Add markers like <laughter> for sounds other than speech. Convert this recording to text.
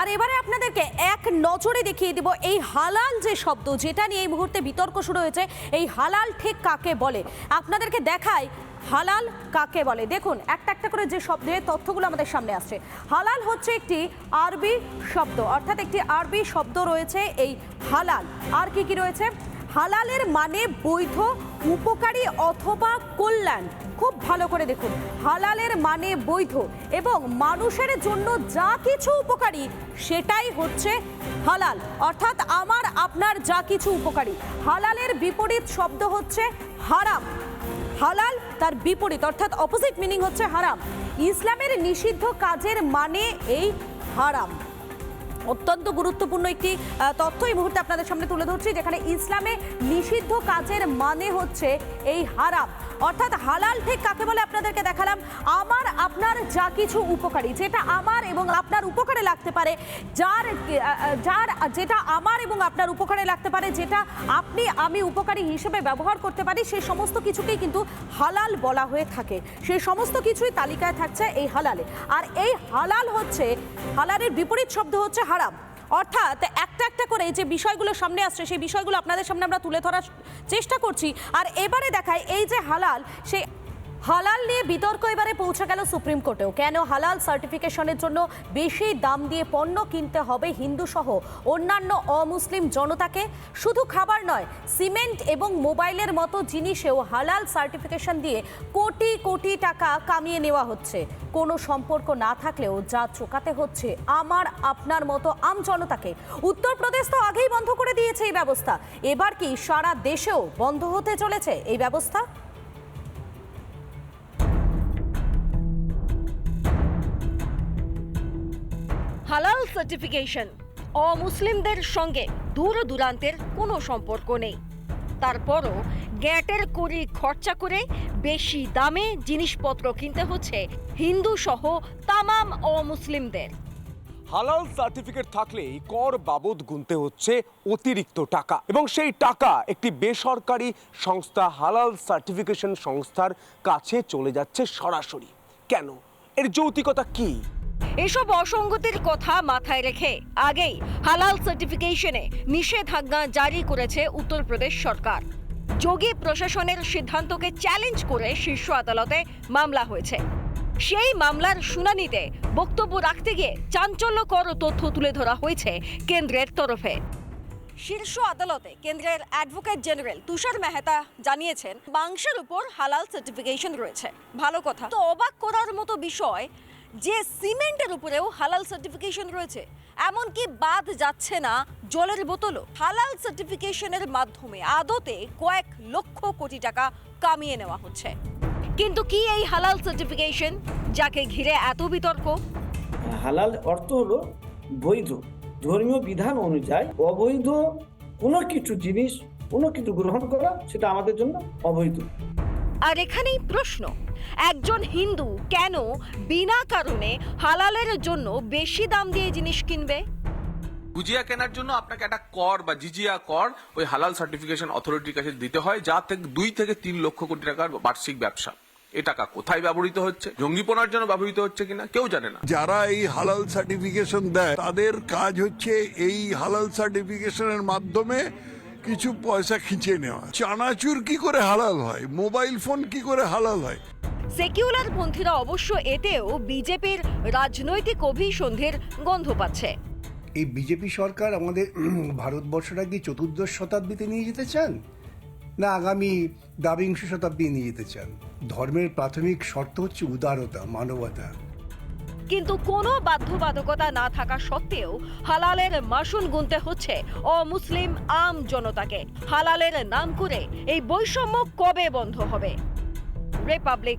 আর এবারে আপনাদেরকে এক নজরে দেখিয়ে দিব, এই হালাল যে শব্দ, যেটা নিয়ে এই মুহূর্তে বিতর্ক শুরু হয়েছে, এই হালাল ঠিক কাকে বলে? আপনাদেরকে দেখাই হালাল কাকে বলে। দেখুন, একটা একটা করে যে শব্দের তথ্যগুলো আমাদের সামনে আসছে। হালাল হচ্ছে একটি আরবি শব্দ, অর্থাৎ একটি আরবি শব্দ রয়েছে এই হালাল। আর কি কি রয়েছে? হালালের মানে বৈধ, উপকারী অথবা কল্যাণ। খুব ভালো করে দেখুন। হালালের মানে বৈধ এবং মানুষের জন্য যা কিছু উপকারী, সেটাই হচ্ছে হালাল। অর্থাৎ আমার, আপনার যা কিছু উপকারী। হালালের বিপরীত শব্দ হচ্ছে হারাম। হালাল তার বিপরীত, অর্থাৎ অপোজিট মিনিং হচ্ছে হারাম। ইসলামের নিষিদ্ধ কাজের মানে এই হারাম। অত্যন্ত গুরুত্বপূর্ণ একটি তথ্য এই মুহূর্তে আপনাদের সামনে তুলে ধরছি, যেখানে ইসলামে নিষিদ্ধ কাজের মানে হচ্ছে এই হারাম। অর্থাৎ হালাল ঠিক কাকে বলে আপনাদেরকে দেখালাম? আমার আপনার যা কিছু উপকারী, যেটা আমার এবং আপনার উপকারে লাগতে পারে, যার যার যেটা আমার এবং আপনার উপকারে লাগতে পারে, যেটা আপনি, আমি উপকারী হিসেবে ব্যবহার করতে পারি সেই সমস্ত কিছুকেই কিন্তু হালাল বলা হয়ে থাকে। সেই সমস্ত কিছুই তালিকায় থাকছে এই হালালে। আর এই হালাল হচ্ছে, হালালের বিপরীত শব্দ হচ্ছে হারাম। অর্থাৎ একটা একটা করে যে বিষয়গুলো সামনে আসছে, সেই বিষয়গুলো আপনাদের সামনে আমরা তুলে ধরার চেষ্টা করছি। আর এবারে দেখায় এই যে হালাল সেই হালাল নিয়ে বিতর্ক এবারে পৌঁছে গেল সুপ্রিম কোর্টেও। কেন হালাল সার্টিফিকেশনের জন্য বেশি দাম দিয়ে পণ্য কিনতে হবে হিন্দু সহ অন্যান্য অমুসলিম জনতাকে? শুধু খাবার নয়, সিমেন্ট এবং মোবাইলের মতো জিনিসেও হালাল সার্টিফিকেশন দিয়ে কোটি কোটি টাকা কামিয়ে নেওয়া হচ্ছে। কোনো সম্পর্ক না থাকলেও যা চোকাতে হচ্ছে আমার, আপনার মতো আম জনতাকে। উত্তরপ্রদেশ তো আগেই বন্ধ করে দিয়েছে এই ব্যবস্থা। এবার কি সারা দেশেও বন্ধ হতে চলেছে এই ব্যবস্থা? সার্টিফিকেশন অমুসলিমদের সঙ্গে দূর দূরান্তের কোনো সম্পর্ক নেই। তারপরও গ্যাটের করি খরচা করে বেশি দামে জিনিসপত্র কিনতে হচ্ছে হিন্দু সহ তামাম অমুসলিমদের। হালাল সার্টিফিকেট থাকলেই কর বাবদ গুনতে হচ্ছে অতিরিক্ত টাকা এবং সেই টাকা একটি বেসরকারি সংস্থা হালাল সার্টিফিকেশন সংস্থার কাছে চলে যাচ্ছে সরাসরি। কেন? এর যৌতিকতা কি? এসব অসঙ্গতির কথা মাথায় রেখে আগেই হালাল সার্টিফিকেশনে নিষেধাজ্ঞা জারি করেছে উত্তরপ্রদেশ সরকার। যোগী প্রশাসনের সিদ্ধান্তকে চ্যালেঞ্জ করে শীর্ষ আদালতে মামলা হয়েছে। সেই মামলার শুনানিতে বক্তব্য রাখতে গিয়ে চাঞ্চল্যকর তথ্য তুলে ধরা হয়েছে কেন্দ্রের তরফে। শীর্ষ আদালতে কেন্দ্রের অ্যাডভোকেট জেনারেল তুষার মেহতা জানিয়েছেন, মাংসের উপর হালাল সার্টিফিকেশন রয়েছে। ভালো কথা। তো অবাক করার মতো বিষয় যে সিমেন্টের উপরেও হালাল সার্টিফিকেশন রয়েছে এমনকি বাদ যাচ্ছে না জলের বোতলও। হালাল সার্টিফিকেশনের মাধ্যমে আদতে কয়েক লক্ষ কোটি টাকা কামিয়ে নেওয়া হচ্ছে। কিন্তু কি এই হালাল সার্টিফিকেশন যাকে ঘিরে এত বিতর্ক? হালাল অর্থ হলো বৈধ। ধর্মীয় বিধান অনুযায়ী অবৈধ কোনো কিছু জিনিস কোনো কিছু গ্রহণ করা সেটা আমাদের জন্য অবৈধ। আর এখানেই প্রশ্ন একজন হিন্দু কেন বিনা কারণে হালালের জন্য বেশি দাম দিয়ে জিনিস কিনবে? গুজিয়া কেনার জন্য আপনাকে একটা কর বা জিজিয়া কর ওই হালাল সার্টিফিকেশন অথরিটির কাছে দিতে হয় যা থেকে দুই থেকে তিন লক্ষ কোটি টাকার বার্ষিক ব্যবসা। এ টাকা কোথায় ব্যবহৃত হচ্ছে? জঙ্গিপনার জন্য ব্যবহৃত হচ্ছে কিনা? কেউ জানে না। যারা এই হালাল সার্টিফিকেশন দেয় তাদের কাজ হচ্ছে এই হালাল সার্টিফিকেশনের মাধ্যমে কিছু পয়সা খিঁচে নেওয়া। চানাচুর কি করে হালাল হয়? মোবাইল ফোন কি করে হালাল হয়? সেকিউলার পন্থীরা অবশ্য এতেও বিজেপির রাজনৈতিক অভিসন্ধির গন্ধ পাচ্ছে। এই বিজেপি সরকার আমাদের <clears throat> ভারতবর্ষটা কি চতুর্দশ শতাব্দীতে নিয়ে যেতে চান? না আগামী দ্বাবিংশ শতাব্দী নিয়ে যেতে চান? ধর্মের প্রাথমিক শর্ত হচ্ছে উদারতা মানবতা। কিন্তু কোনো বাধ্যবাধকতা না থাকা সত্ত্বেও হালালের মাসুল গুনতে হচ্ছে অমুসলিম আম জনতাকে। হালালের নাম করে এই বৈষম্য কবে বন্ধ হবে? রিপাবলিক